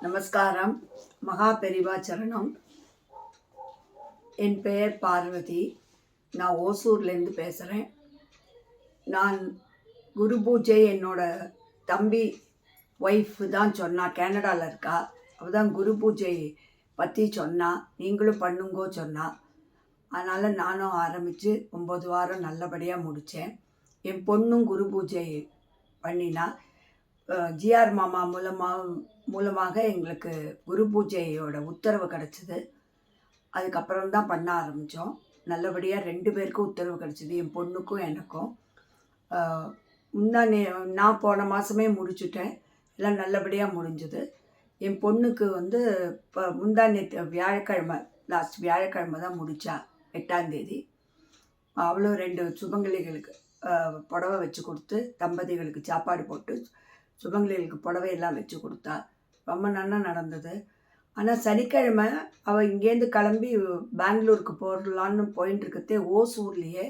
நமஸ்காரம். மகா பெரிவா சரணம். என் பெயர் பார்வதி. நான் ஓசூர்லேருந்து பேசுகிறேன். நான் குரு பூஜை என்னோட தம்பி ஒய்ஃப் தான் சொன்னா கேனடாவில் இருக்கா. அவள் தான் குரு பூஜை பற்றி சொன்னா நீங்களும் பண்ணுங்கோ சொன்னா. அதனால் நானும் ஆரம்பித்து ஒம்பது வாரம் நல்லபடியாக முடித்தேன் என் பொண்ணும் குரு பூஜை பண்ணினா ஜிஆர் மாமா மூலமாக மூலமாக எங்களுக்கு குரு பூஜையோட உத்தரவு கிடச்சிது. அதுக்கப்புறம் தான் பண்ண ஆரம்பித்தோம் நல்லபடியாக ரெண்டு பேருக்கும் உத்தரவு கிடச்சிது என் பொண்ணுக்கும் எனக்கும். ஆஹ் முந்தானே நான் போன மாதமே முடிச்சுட்டேன். எல்லாம் நல்லபடியாக முடிஞ்சுது. என் பொண்ணுக்கு வந்து இப்போ முந்தானே வியாழக்கிழமை லாஸ்ட் வியாழக்கிழமை தான் முடித்தா எட்டாந்தேதி அவ்வளோ அவளும் ரெண்டு சுபங்கலிகளுக்கு புடவை வச்சு கொடுத்து தம்பதிகளுக்கு சாப்பாடு போட்டு சுபங்கிலிகளுக்கு புடவையெல்லாம் வச்சு கொடுத்தா ரொம்ப நல்லா நடந்தது. ஆனால் சனிக்கிழமை அவள் இங்கேருந்து கிளம்பி பெங்களூருக்கு போடலான்னு போயின்னு ஓசூர்லேயே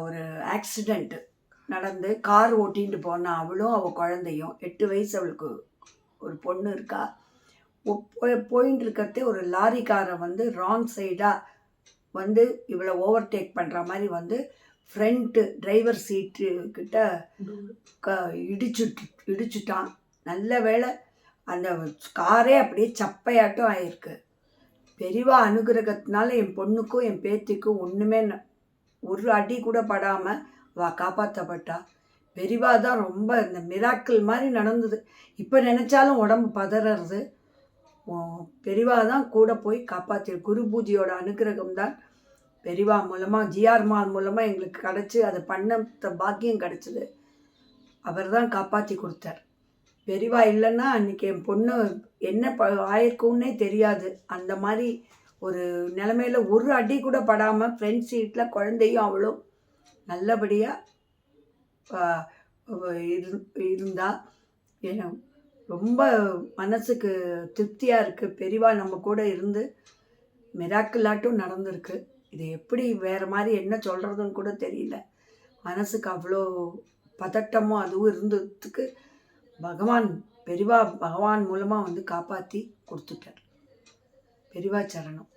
ஒரு ஆக்சிடெண்ட்டு நடந்து கார் ஓட்டிகிட்டு போனால் அவளும் அவள் குழந்தையும் எட்டு வயசு அவளுக்கு ஒரு பொண்ணு இருக்கா. ஒ- போய் போயின்னு இருக்கிறதே ஒரு லாரிக்காரன் வந்து ராங் சைடாக வந்து இவளை ஓவர்டேக் பண்ணுற மாதிரி வந்து ஃப்ரண்ட்டு டிரைவர் சீட்டு கிட்ட க இடிச்சுட்டு இடிச்சுட்டான். நல்ல வேளை அந்த காரே அப்படியே சப்பையாட்டம் ஆயிருக்கு. பெரியவா அனுகிரகத்தினால என் பொண்ணுக்கும் என் பேத்திக்கும் ஒன்றுமே ஒரு அடி கூட படாமல் வா காப்பாற்றப்பட்டா பெரியவா தான் ரொம்ப இந்த மிராக்கிள் மாதிரி நடந்தது. இப்போ நினச்சாலும் உடம்பு பதறது. பெரியவா தான் கூட போய் காப்பாற்றி குரு பூஜையோட அனுகிரகம் தான் பெரிவா மூலமாக ஜிஆர்மால் மூலமாக எங்களுக்கு கிடச்சி அதை பண்ண பாக்கியம் கிடச்சிது. அவர் தான் காப்பாற்றி கொடுத்தார். பெரிவா இல்லைன்னா அன்றைக்கி என் பொண்ணு என்ன ப ஆயிருக்கும்னே தெரியாது. அந்த மாதிரி ஒரு நிலமையில ஒரு அடி கூட படாமல் ஃப்ரெண்ட் சீட்டில் குழந்தையும் அவளும் நல்லபடியாக இருந்தால் ஏன்னா ரொம்ப மனசுக்கு திருப்தியாக இருக்குது பெரிவா நம்ம கூட இருந்து மிராக்கிளாட்டும் நடந்திருக்கு. இது எப்படி வேறு மாதிரி என்ன சொல்கிறதுன்னு கூட தெரியல. மனசுக்கு அவ்வளோ பதட்டமும் அதுவும் இருந்ததுக்கு பகவான் பெரிவா பகவான் மூலமாக வந்து காப்பாற்றி கொடுத்துட்டார். பெரிவா சரணம்.